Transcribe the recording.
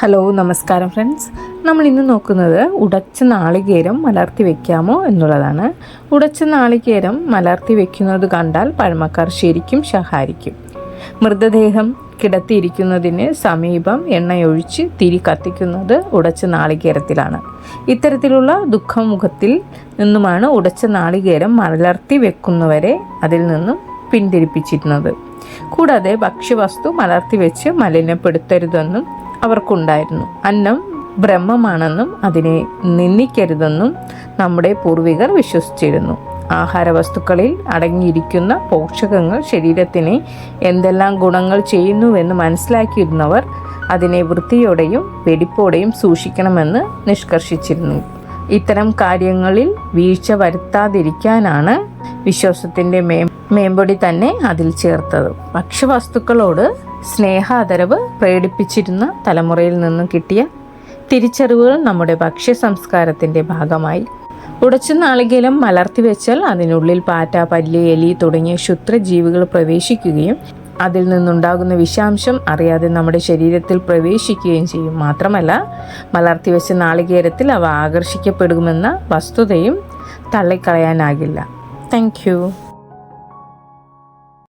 Hello നമസ്കാരം friends. നമ്മൾ ഇന്ന് നോക്കുന്നത് ഉടച്ച നാളികേരം മലർത്തി വെക്കാമോ എന്നുള്ളതാണ്. ഉടച്ച നാളികേരം മലർത്തി വെക്കുന്നത് കണ്ടാൽ പഴമക്കാർ ശരിക്കും ശഹാരിക്കും. മൃതദേഹം കിടത്തിയിരിക്കുന്നതിന് സമീപം എണ്ണയൊഴിച്ച് തിരി കത്തിക്കുന്നത് ഉടച്ച നാളികേരത്തിലാണ്. ഇത്തരത്തിലുള്ള ദുഃഖമുഖത്തിൽ നിന്നുമാണ് ഉടച്ച നാളികേരം മലർത്തി വെക്കുന്നവരെ അതിൽ നിന്നും പിന്തിരിപ്പിച്ചിരുന്നത്. കൂടാതെ ഭക്ഷ്യവസ്തു മലർത്തി വെച്ച് മലിനപ്പെടുത്തരുതെന്നും അവർക്കുണ്ടായിരുന്നു. അന്നം ബ്രഹ്മമാണെന്നും അതിനെ നിന്ദിക്കരുതെന്നും നമ്മുടെ പൂർവികർ വിശ്വസിച്ചിരുന്നു. ആഹാര വസ്തുക്കളിൽ അടങ്ങിയിരിക്കുന്ന പോഷകങ്ങൾ ശരീരത്തിന് എന്തെല്ലാം ഗുണങ്ങൾ ചെയ്യുന്നുവെന്ന് മനസ്സിലാക്കിയിരുന്നവർ അതിനെ വൃത്തിയോടെയും വെടിപ്പോടെയും സൂക്ഷിക്കണമെന്ന് നിഷ്കർഷിച്ചിരുന്നു. ഇത്തരം കാര്യങ്ങളിൽ വീഴ്ച വരുത്താതിരിക്കാനാണ് വിശ്വാസത്തിന്റെ മേ മേമ്പൊടി തന്നെ അതിൽ ചേർത്തത്. ഭക്ഷ്യവസ്തുക്കളോട് സ്നേഹാദരവ് പ്രകടിപ്പിച്ചിരുന്ന തലമുറയിൽ നിന്നും കിട്ടിയ തിരിച്ചറിവുകൾ നമ്മുടെ ഭക്ഷ്യ സംസ്കാരത്തിന്റെ ഭാഗമായി. ഉടച്ച നാളികേലം മലർത്തി വെച്ചാൽ അതിനുള്ളിൽ പാറ്റ പല്ലി എലി തുടങ്ങിയ ക്ഷുദ്രജീവികൾ പ്രവേശിക്കുകയും അതിൽ നിന്നുണ്ടാകുന്ന വിഷാംശം അറിയാതെ നമ്മുടെ ശരീരത്തിൽ പ്രവേശിക്കുകയും ചെയ്യും. മാത്രമല്ല മലർത്തി വെച്ച നാളികേരത്തിൽ അവ ആകർഷിക്കപ്പെടുമെന്ന വസ്തുതയും തള്ളിക്കളയാനാകില്ല. താങ്ക്